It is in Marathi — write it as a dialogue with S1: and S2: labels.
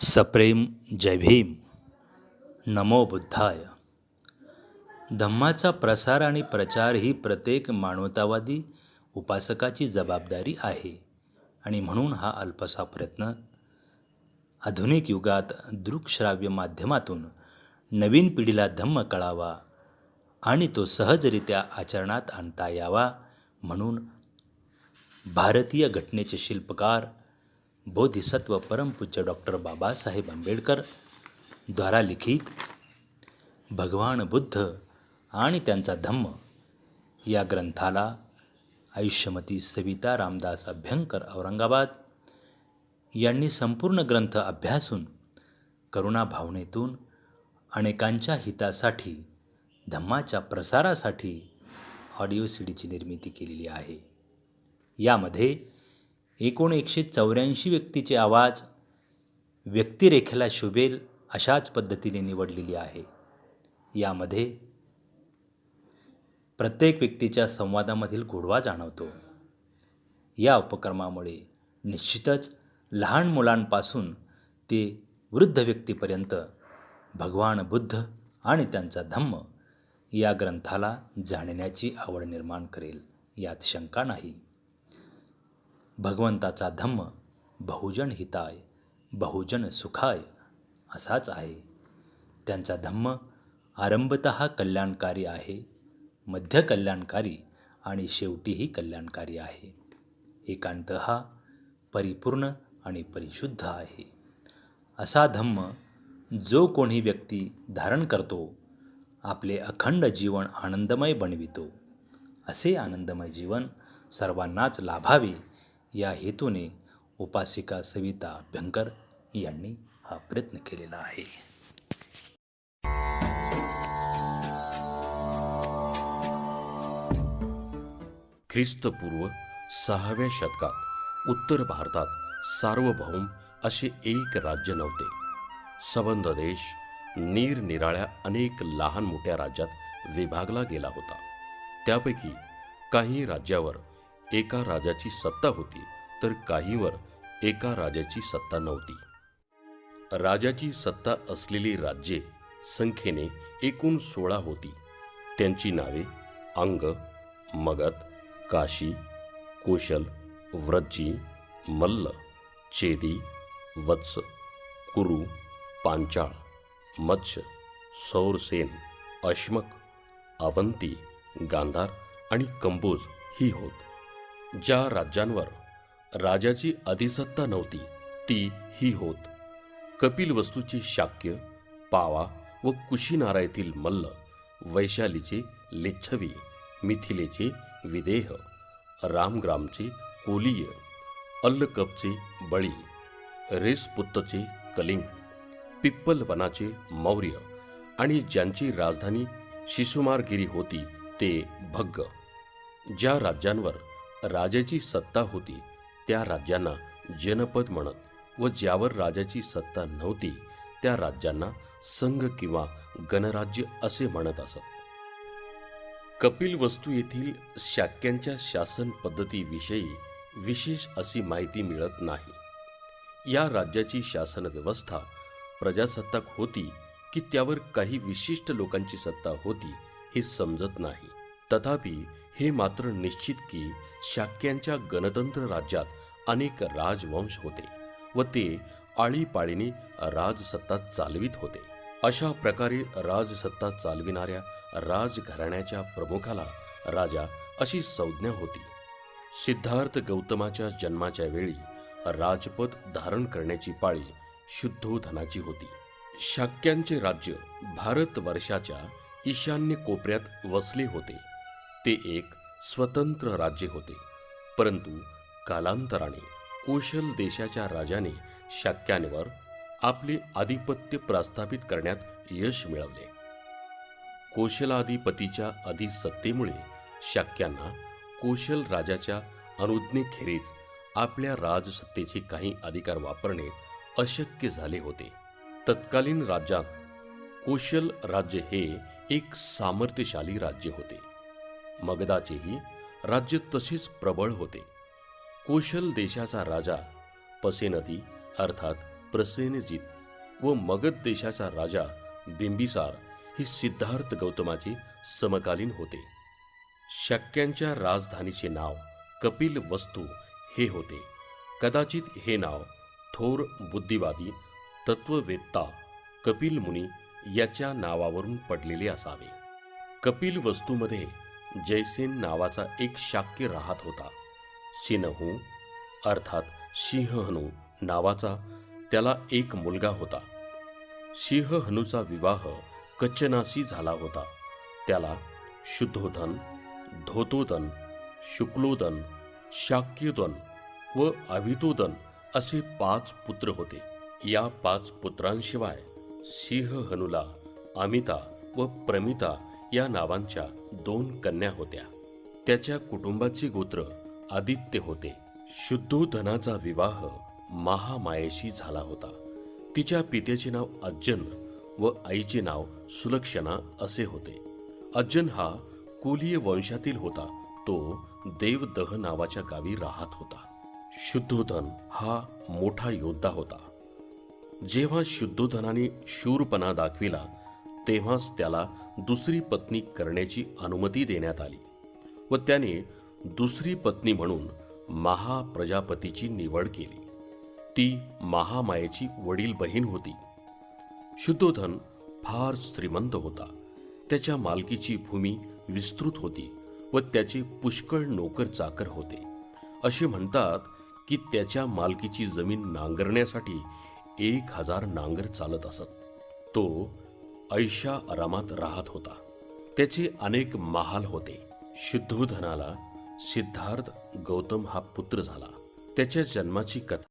S1: सप्रेम जय भीम. नमो बुद्धाय. धम्माचा प्रसार आणि प्रचार ही प्रत्येक मानवतावादी उपासकाची जबाबदारी आहे आणि म्हणून हा अल्पसा प्रयत्न आधुनिक युगात दृकश्राव्य माध्यमातून नवीन पिढीला धम्म कळावा आणि तो सहजरित्या आचरणात आणता यावा म्हणून भारतीय घटनेचे शिल्पकार बोधिसत्व परमपूज्य डॉक्टर बाबासाहेब आंबेडकर द्वारा लिखित भगवान बुद्ध आणि त्यांचा धम्म या ग्रंथाला आयुष्यमती सविता रामदास अभ्यंकर औरंगाबाद यांनी संपूर्ण ग्रंथ अभ्यासून करुणा भावनेतून अनेकांच्या हितासाठी धम्माच्या प्रसारासाठी ऑडिओ सी डीची निर्मिती केलेली आहे. यामध्ये एकूण एकशे चौऱ्याऐंशी व्यक्तीचे आवाज व्यक्तिरेखेला शोभेल अशाच पद्धतीने निवडलेली आहे. यामध्ये प्रत्येक व्यक्तीच्या संवादामधील गोडवा जाणवतो. या उपक्रमामुळे निश्चितच लहान मुलांपासून ते वृद्ध व्यक्तीपर्यंत भगवान बुद्ध आणि त्यांचा धम्म या ग्रंथाला जाणण्याची आवड निर्माण करेल यात शंका नाही. भगवंताचा धम्म बहुजन हिताय बहुजन सुखाय असाच आहे. त्यांचा धम्म आरंभत कल्याणकारी आहे मध्य कल्याणकारी आणि शेवटीही कल्याणकारी आहे. एकांत हा परिपूर्ण आणि परिशुद्ध आहे. असा धम्म जो कोणी व्यक्ती धारण करतो आपले अखंड जीवन आनंदमय बनवितो. असे आनंदमय जीवन सर्वांनाच लाभावे या हेतूने उपासिका सविता भ्यंकर यांनी हा प्रयत्न केलेला आहे.
S2: ख्रिस्तपूर्व सहाव्या शतकात उत्तर भारतात सार्वभौम असे एक राज्य नव्हते. सबंध देश निरनिराळ्या अनेक लहान मोठ्या राज्यात विभागला गेला होता. त्यापैकी काही राज्यावर एका राजाची सत्ता होती तर काहीवर एका राजाची सत्ता नव्हती. राजाची सत्ता असलेली राज्ये संख्येने एकूण सोळा होती. त्यांची नावे अंग मगध काशी कोशल व्रज्जी मल्ल चेदी वत्स कुरु पांचाळ मत्स्य सौरसेन अश्मक अवंती गांधार आणि कंबोज ही होत. ज्या राज्यांवर राजाची अधिसत्ता नव्हती ती ही होत. कपिल वस्तूचे शाक्य पावा व कुशीनारा येथील मल्ल वैशालीचे लिच्छवी मिथिलेचे विदेह रामग्रामचे कोलीय अल्लकपचे बळी रेसपुत्तचे कलिंग पिप्पलवनाचे मौर्य आणि ज्यांची राजधानी शिशुमारगिरी होती ते भग्ग. ज्या राज्यांवर राजाची सत्ता होती त्या राज्यांना जनपद म्हणत व ज्यावर राजाची सत्ता नव्हती त्या राज्यांना संघ किंवा गणराज्य असे म्हणत असत. कपिल वस्तू येथील शाक्यांच्या शासन पद्धतीविषयी विशेष अशी माहिती मिळत नाही. या राज्याची शासन व्यवस्था प्रजासत्ताक होती की त्यावर काही विशिष्ट लोकांची सत्ता होती हे समजत नाही. तथापि हे मात्र निश्चित की शाक्यांच्या गणतंत्र राज्यात अनेक राजवंश होते व ते आळीपाळीने राजसत्ता चालवित होते. अशा प्रकारे राजसत्ता चालविणाऱ्या राजघराण्याच्या प्रमुखाला राजा अशी संज्ञा होती. सिद्धार्थ गौतमाच्या जन्माच्या वेळी राजपद धारण करण्याची पाळी शुद्धोधनाची होती. शाक्यांचे राज्य भारत वर्षाच्या ईशान्य कोपऱ्यात वसले होते. ते एक स्वतंत्र राज्य होते. परंतु कालांतराने कोशल देशाच्या राजाने शाक्यांवर आपले आधिपत्य प्रस्थापित करण्यात यश मिळवले. कोशलाधिपतीच्या अधिसत्तेमुळे शाक्यांना कोशल राजाच्या अनुज्ञेखेरीज आपल्या राजसत्तेचे काही अधिकार वापरणे अशक्य झाले होते. तत्कालीन राज्यात कोशल राज्य हे एक सामर्थ्यशाली राज्य होते. मगदाचेही राज्य तसेच प्रबळ होते. कोशल देशाचा राजा पसेनदी अर्थात प्रसेनजित व मगध देशाचा राजा बिंबिसार हे सिद्धार्थ गौतमाचे समकालीन होते. शक्यांच्या राजधानीचे नाव कपिल वस्तू हे होते. कदाचित हे नाव थोर बुद्धिवादी तत्ववेत्ता कपिल मुनी याच्या नावावरून पडलेले असावे. कपिल वस्तूमध्ये जयसेन नावाचा एक शाक्य राहत होता. सिनहू अर्थात सिंहहनू नावाचा त्याला एक मुलगा होता. सिंहहनूचा विवाह कच्चनाशी झाला होता. त्याला शुद्धोधन धोतोदन शुक्लोदन शाक्योदन व अभितोदन असे पाच पुत्र होते. या पाच पुत्रांशिवाय सिंहहनूला अमिता व प्रमिता या नावांच्या दोन कन्या होत्या. त्याच्या कुटुंबाचे गोत्र आदित्य होते. शुद्धोधनाचा विवाह महामायेशी झाला होता. तिच्या पित्याचे नाव अज्जन व आईचे नाव सुलक्षणा असे होते. अज्जन हा कुलीय वंशातील होता. तो देवदह नावाच्या गावी राहत होता. शुद्धोधन हा मोठा योद्धा होता. जेव्हा शुद्धोधनाने शूरपणा दाखविला तेव्हाच त्याला दुसरी पत्नी करण्याची अनुमती देण्यात आली व त्याने दुसरी पत्नी म्हणून महाप्रजापतीची निवड केली. ती महामायेची वडील बहीण होती. शुद्धोधन फार श्रीमंत होता. त्याच्या मालकीची भूमी विस्तृत होती व त्याचे पुष्कळ नोकर चाकर होते. असे म्हणतात की त्याच्या मालकीची जमीन नांगरण्यासाठी एक हजार नांगर चालत असत. तो ऐशा आरामात राहत होता. त्याचे अनेक महाल होते. शुद्धोधनाला सिद्धार्थ गौतम हा पुत्र झाला. त्याच्या जन्माची कथा